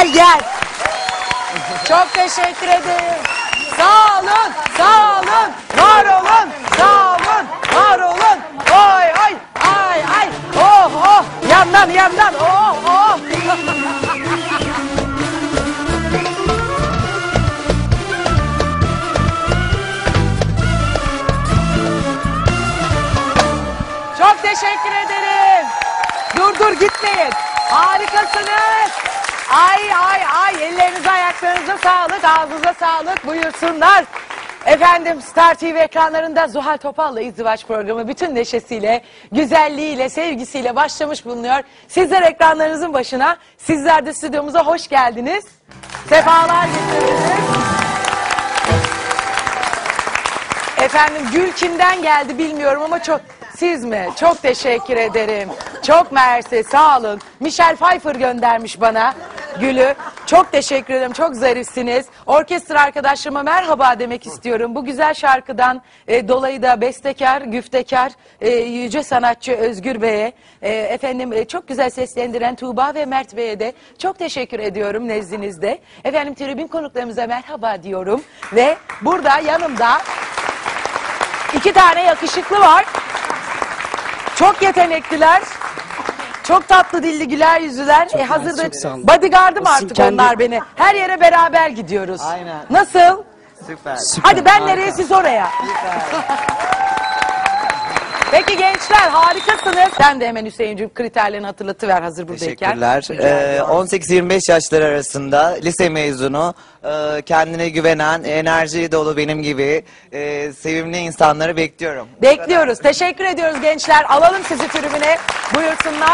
Gel gel. Çok teşekkür ederim. Sağ olun, sağ olun, var olun, sağ olun, var olun. Oy oy, ay ay, oh oh, yandan yandan, oh oh. Çok teşekkür ederim. Dur dur gitmeyin. Harikasınız. Ay ay ay ellerinize ayaklarınıza sağlık ağzınıza sağlık buyursunlar. Efendim Star TV ekranlarında Zuhal Topal'la izdivaç programı bütün neşesiyle, güzelliğiyle, sevgisiyle başlamış bulunuyor. Sizler ekranlarınızın başına, sizler de stüdyomuza hoş geldiniz. Sefalar getirdiniz. Efendim gül kimden geldi bilmiyorum ama çok siz mi? Çok teşekkür ederim. Çok mersi sağ olun. Michelle Pfeiffer göndermiş bana gülü. Çok teşekkür ederim. Çok zarifsiniz. Orkestra arkadaşlarıma merhaba demek istiyorum. Bu güzel şarkıdan e, dolayı da bestekar, güftekar, e, yüce sanatçı Özgür Bey'e, e, efendim e, çok güzel seslendiren Tuğba ve Mert Bey'e de çok teşekkür ediyorum nezdinizde. Efendim tribün konuklarımıza merhaba diyorum ve burada yanımda İki tane yakışıklı var. Çok yetenekliler. Çok tatlı dilli güler yüzlüler. e hazırda çok sağ olun. bodyguardım Olsun, artık kendi- onlar beni. Her yere beraber gidiyoruz. Aynen. Nasıl? Süper. Süper, Hadi ben harika. nereye siz oraya. Peki gençler harikasınız. Sen de hemen Hüseyin'cim kriterlerini hatırlatıver hazır buradayken. Teşekkürler. Ee, 18-25 yaşları arasında lise mezunu, e, kendine güvenen, enerji dolu benim gibi e, sevimli insanları bekliyorum. Bekliyoruz. Teşekkür ediyoruz gençler. Alalım sizi tribüne. Buyursunlar.